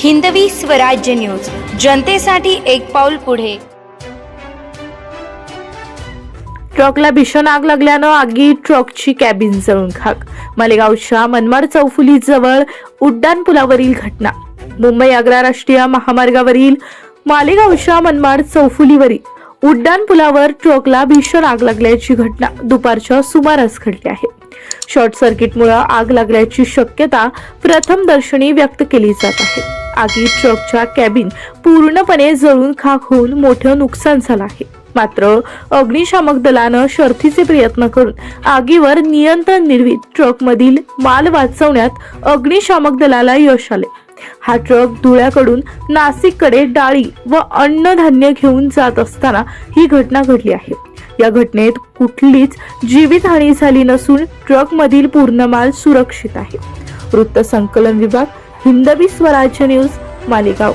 Hindavi Swarajya news. जनतेसाठी एक पाऊल पुढे. ट्रकला भीषण आग लागल्यानं आगी ट्रकची कॅबिन जळून खाक. मालेगावच्या मनमाड चौफुली जवळ उड्डाण पुलावरील घटना. मुंबई आग्रा राष्ट्रीय महामार्गावरील मालेगावच्या मनमाड चौफुलीवरील उड्डाण पुलावर ट्रकला भीषण आग लागल्याची घटना दुपारच्या सुमारास घडली आहे. शॉर्ट सर्किटमुळे आग लागल्याची शक्यता प्रथम दर्शनी व्यक्त केली जात आहे. आगीत ट्रकच्या कॅबिन पूर्णपणे जळून खाक होऊन मोठं नुकसान झालं आहे. मात्र अग्निशामक दलानं शर्थीचे प्रयत्न करून आगीवर नियंत्रण मिळवीत ट्रकमधील माल वाचवण्यात अग्निशामक दलाला यश आले हा ट्रक धुळ्याकडून नाशिककडे डाळी व अन्नधान्य घेऊन जात असताना ही घटना घडली आहे. या घटनेत कुठलीच जीवितहानी झाली नसून ट्रकमधील पूर्ण माल सुरक्षित आहे. वृत्त संकलन विभाग हिंदवी स्वराज्य न्यूज मालेगाव.